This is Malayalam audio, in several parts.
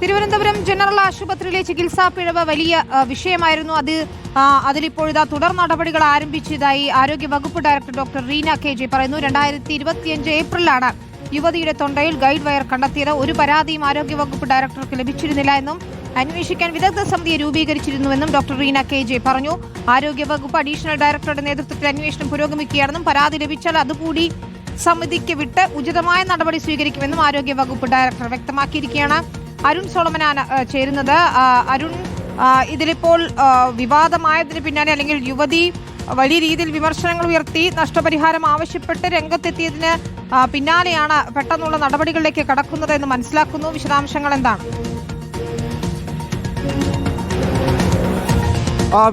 തിരുവനന്തപുരം ജനറൽ ആശുപത്രിയിലെ ചികിത്സാ പിഴവ് വലിയ വിഷയമായിരുന്നു. അത് ആ, അതിലിപ്പോഴിതാ തുടർ നടപടികൾ ആരംഭിച്ചതായി ആരോഗ്യ വകുപ്പ് director doctor Reena K J പറയുന്നു. രണ്ടായിരത്തി ഇരുപത്തിയഞ്ച് ഏപ്രിലാണ് യുവതിയുടെ തൊണ്ടയിൽ ഗൈഡ് വയർ കണ്ടെത്തിയത്. ഒരു പരാതിയും ആരോഗ്യ വകുപ്പ് ഡയറക്ടർക്ക് ലഭിച്ചിരുന്നില്ല എന്നും അന്വേഷിക്കാൻ വിദഗ്ധ സമിതിയെ രൂപീകരിച്ചിരുന്നുവെന്നും ഡോക്ടർ റീന കെ ജെ പറഞ്ഞു. ആരോഗ്യ വകുപ്പ് അഡീഷണൽ ഡയറക്ടറുടെ നേതൃത്വത്തിൽ അന്വേഷണം പുരോഗമിക്കുകയാണെന്നും പരാതി ലഭിച്ചാൽ അതുകൂടി സമിതിക്ക് വിട്ട് ഉചിതമായ നടപടി സ്വീകരിക്കുമെന്നും ആരോഗ്യ വകുപ്പ് ഡയറക്ടർ വ്യക്തമാക്കിയിരിക്കുകയാണ്. അരുൺ സോളമനാണ് ചേരുന്നത്. അരുൺ ഇതിലിപ്പോൾ വിവാദമായതിന് പിന്നാലെ അല്ലെങ്കിൽ യുവതി വലിയ രീതിയിൽ വിമർശനങ്ങൾ ഉയർത്തി നഷ്ടപരിഹാരം ആവശ്യപ്പെട്ട് രംഗത്തെത്തിയതിന് പിന്നാലെയാണ് പെട്ടെന്നുള്ള നടപടികളിലേക്ക് കടക്കുന്നത് എന്ന് മനസ്സിലാക്കുന്നു. വിശദാംശങ്ങൾ എന്താണ്?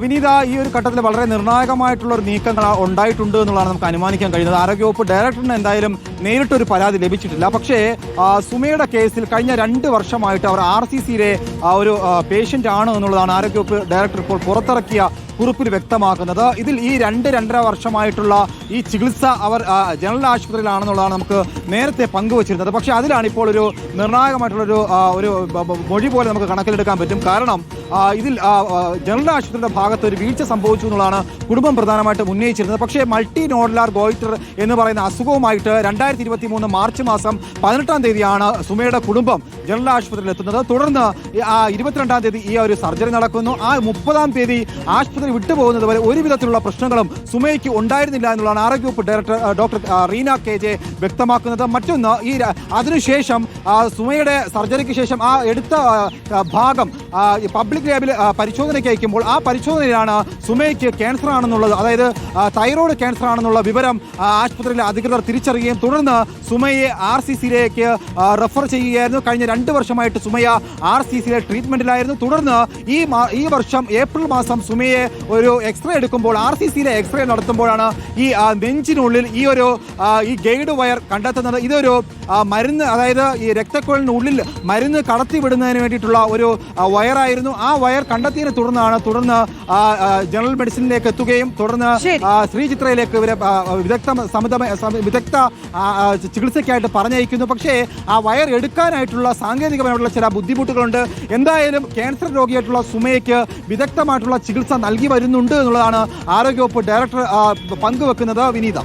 വിനീത ഈ ഒരു ഘട്ടത്തിൽ വളരെ നിർണായകമായിട്ടുള്ള ഒരു നീക്കങ്ങൾ ഉണ്ടായിട്ടുണ്ട് എന്നുള്ളതാണ് നമുക്ക് അനുമാനിക്കാൻ കഴിയുന്നത്. ആരോഗ്യവകുപ്പ് ഡയറക്ടറിന് എന്തായാലും നേരിട്ടൊരു പരാതി ലഭിച്ചിട്ടില്ല. പക്ഷേ സുമയുടെ കേസിൽ കഴിഞ്ഞ രണ്ട് വർഷമായിട്ട് അവർ ആർ സി സിയിലെ ഒരു പേഷ്യന്റ് ആണ് എന്നുള്ളതാണ് ആരോഗ്യവകുപ്പ് ഡയറക്ടർ ഇപ്പോൾ പുറത്തിറക്കിയ കുറിപ്പിൽ വ്യക്തമാക്കുന്നത്. ഇതിൽ ഈ രണ്ട് രണ്ടര വർഷമായിട്ടുള്ള ഈ ചികിത്സ അവർ ജനറൽ ആശുപത്രിയിലാണെന്നുള്ളതാണ് നമുക്ക് നേരത്തെ പങ്കുവച്ചിരുന്നത്. പക്ഷേ അതിലാണ് ഇപ്പോൾ ഒരു നിർണായകമായിട്ടുള്ളൊരു ഒരു മൊഴി പോലെ നമുക്ക് കണക്കിലെടുക്കാൻ പറ്റും. കാരണം ഇതിൽ ജനറൽ ആശുപത്രിയുടെ ഭാഗത്ത് ഒരു വീഴ്ച സംഭവിച്ചു എന്നുള്ളതാണ് കുടുംബം പ്രധാനമായിട്ടും ഉന്നയിച്ചിരുന്നത്. പക്ഷേ മൾട്ടി നോഡുലാർ ഗോയിറ്റർ എന്ന് പറയുന്ന അസുഖവുമായിട്ട് രണ്ടായിരത്തി ഇരുപത്തി മൂന്ന് മാർച്ച് മാസം പതിനെട്ടാം തീയതിയാണ് സുമയുടെ കുടുംബം ജനറൽ ആശുപത്രിയിൽ എത്തുന്നത്. തുടർന്ന് ആ ഇരുപത്തിരണ്ടാം തീയതി ഈ ഒരു സർജറി നടക്കുന്നു. ആ മുപ്പതാം തീയതി ആശുപത്രി വിട്ടുപോകുന്നത് വരെ ഒരു വിധത്തിലുള്ള പ്രശ്നങ്ങളും സുമയ്ക്ക് ഉണ്ടായിരുന്നില്ല എന്നുള്ളതാണ് ആരോഗ്യവകുപ്പ് director doctor Reena K J വ്യക്തമാക്കുന്നത്. മറ്റൊന്ന് ഈ അതിനുശേഷം സുമയുടെ സർജറിക്ക് ശേഷം ആ എടുത്ത ആ, ആ, ഭാഗം പബ്ലിക് ലാബിൽ പരിശോധനയ്ക്ക് അയക്കുമ്പോൾ ആ പരിശോധനയിലാണ് സുമയ്ക്ക് ക്യാൻസർ ആണെന്നുള്ളത് അതായത് ആ, തൈറോയ്ഡ് ക്യാൻസർ ആണെന്നുള്ള വിവരം ആ, ആശുപത്രിയിലെ അധികൃതർ തിരിച്ചറിയുകയും തുടർന്ന് സുമയെ ആർ സി സിയിലേക്ക് റെഫർ ചെയ്യുകയായിരുന്നു. കഴിഞ്ഞ രണ്ട് വർഷമായിട്ട് സുമയ ആർ സി സിയിലെ ട്രീറ്റ്മെന്റിലായിരുന്നു തുടർന്ന് ഈ ഈ വർഷം ഏപ്രിൽ മാസം സുമയെ ഒരു എക്സ്റേ എടുക്കുമ്പോൾ ആർ സി സിയിലെ എക്സ്റേ നടത്തുമ്പോഴാണ് ഈ നെഞ്ചിനുള്ളിൽ ഈ ഒരു ഈ ഗൈഡ് വയർ കണ്ടെത്തുന്നത്. ഇതൊരു ആ, മരുന്ന് അതായത് ഈ രക്തക്കുഴലിനുള്ളിൽ മരുന്ന് കടത്തി വിടുന്നതിന് വേണ്ടിയിട്ടുള്ള ഒരു വയറായിരുന്നു. ആ വയർ കണ്ടെത്തിയതിനെ തുടർന്നാണ് തുടർന്ന് ജനറൽ മെഡിസിനിലേക്ക് എത്തുകയും തുടർന്ന് ശ്രീചിത്രയിലേക്ക് ഇവരെ വിദഗ്ധ സമിത വിദഗ്ധ ചികിത്സയ്ക്കായിട്ട് പറഞ്ഞയക്കുന്നു. പക്ഷേ ആ വയർ എടുക്കാനായിട്ടുള്ള സാങ്കേതികമായിട്ടുള്ള ചില ബുദ്ധിമുട്ടുകളുണ്ട്. എന്തായാലും ക്യാൻസർ രോഗിയായിട്ടുള്ള സുമയ്ക്ക് വിദഗ്ധമായിട്ടുള്ള ചികിത്സ നൽകി വരുന്നുണ്ട് എന്നുള്ളതാണ് ആരോഗ്യവകുപ്പ് ഡയറക്ടർ പങ്കുവെക്കുന്നത്. വിനീത.